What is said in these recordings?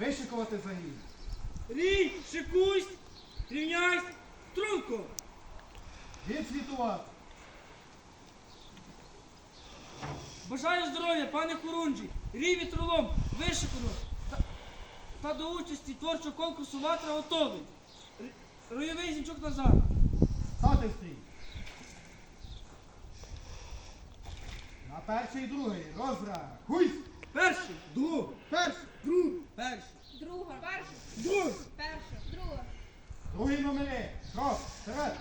Вишикувати загін. Рій, шикуйсь, рівняйсь, струнко. Відсвітувати. Бажаю здоров'я, пане Хорунжі. Рій вітролом, вишикано. Та, та до участі творчого конкурсу ватра готовий. Ройовий зінчок назад. Стати в стрій. На перший і другий. Розрахуйсь. Перший, друг, Перший. друг, перший, Друга. Перша. друг. Перша. Друга. Другий номери. Крок. Вперед.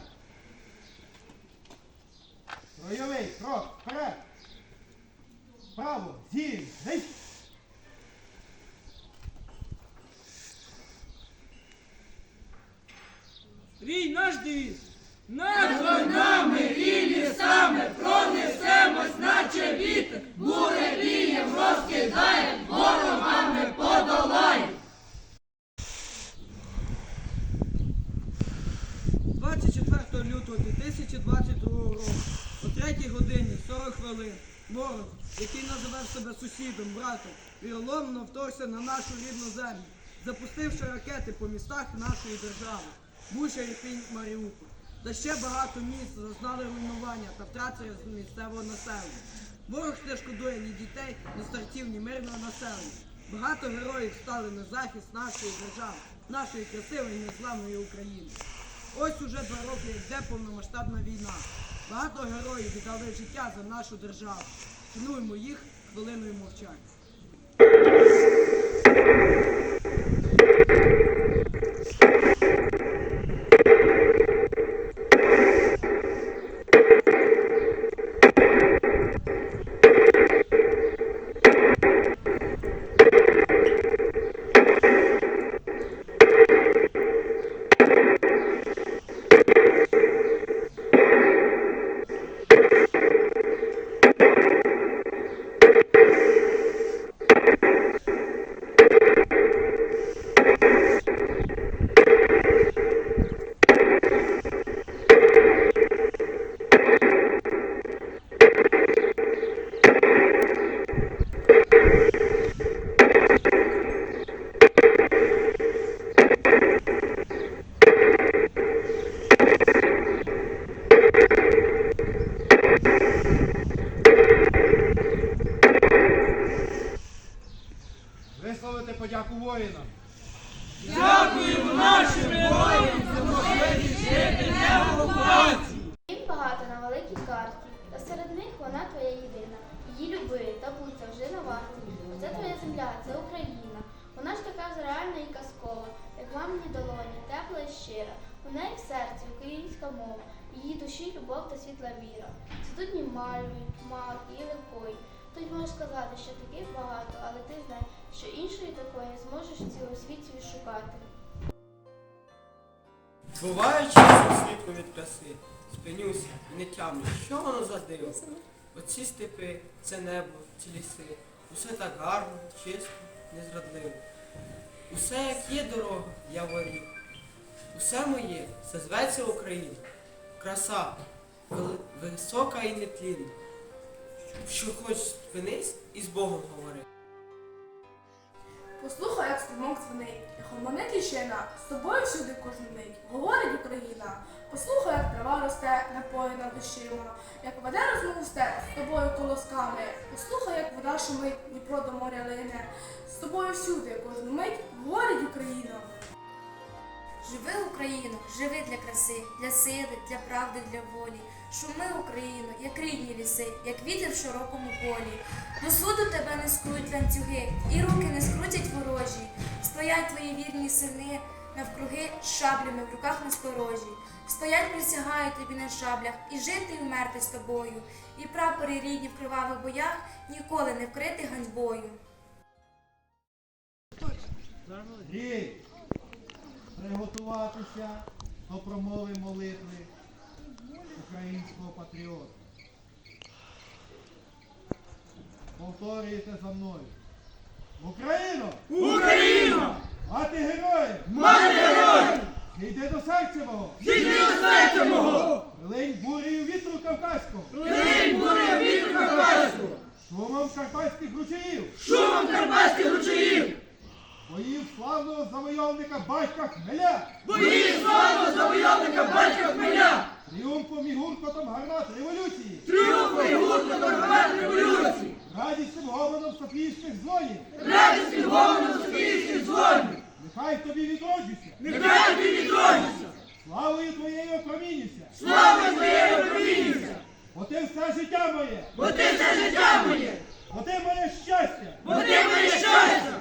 Тройовий. Крок. Вперед. Право. Зір. Нись. Лютого 2022 року о 3 годині 40 хвилин ворог, який називав себе сусідом, братом, віроломно вторгся на нашу рідну землю, запустивши ракети по містах нашої держави. Буча, Ірпінь, Маріуполь. Та ще багато міст зазнали руйнування та втрати місцевого населення. Ворог не шкодує ні дітей, ні стартів, ні мирного населення. Багато героїв стали на захист нашої держави, нашої красивої незламної України. Ось уже два роки йде повномасштабна війна. Багато героїв віддали життя за нашу державу. Цінуємо їх хвилиною мовчання. Щира. У неї в серці українська мова, її душі любов та світла віра. Це тут ні мальві, мак і легкої. Тут можеш сказати, що таких багато, але ти знай, що іншої такої зможеш в цілому світі відшукати. Буває часом світло від краси, спинюся і не тямлю, що воно за диво. Оці степи, це небо, ці ліси, усе так гарно, чисто, незрадливо. Усе як є дорога, я воріг. Усе моє, це зветься Україна. Краса, висока і нетлінна. Що хоч спинись і з Богом говори. Послухай, як струмок дзвонить, як гомонить з тобою всюди кожну мить, говорить Україна. Послухай, як трава росте, напоїна дощима, як веде розмову степ з тобою колосками. Послухай, як вода шумить, Дніпро до моря лине. З тобою всюди кожну мить говорить Україна. Живи Україно, живи для краси, для сили, для правди, для волі. Шуми Україно, як рідні ліси, як вітер в широкому полі. До суду тебе не скують ланцюги, і руки не скрутять ворожі. Стоять твої вірні сини навкруги шаблями в руках насторожі. Стоять, присягають тобі на шаблях, і жити і вмерти з тобою. І прапори рідні в кривавих боях ніколи не вкрити ганьбою. Приготуватися до промови молитви українського патріота. Повторюєте за мною. Україно! Україна! Мати героїв! Мати героїв! Йди до серця мого! Зійди до серця мого! Линь бурею вітру Кавказького! Линь буря вітру Кавказського! Шумом карпатських ручаїв! Шумом карпатських ручаїв! Воїв славного завойовника батька Хмеля! Боїв славного завойовника батька Хмеля! Тріумфом і гуркотом гармат революції! Тріумфом і гуркотом гармат революції! Радістим гомоном Софійських дзвонів! Радістим гомоном Софійських дзвонів! Нехай тобі відроджуся! Нехай тобі відроджуся! Славою твоєю опромінюся! Славою твоєю опромінюся! Бо ти все життя моє! Бо ти все життя моє! Бо ти моє щастя! Бо ти моє щастя!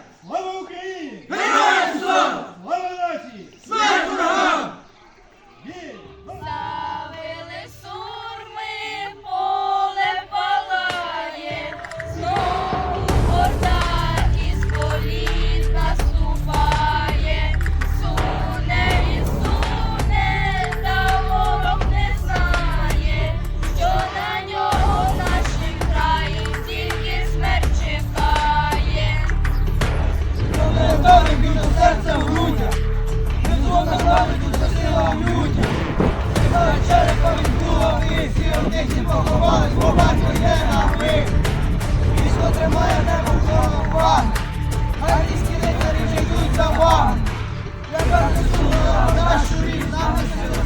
Галійські рицарі живуть за вас! Я нашу річ, нашу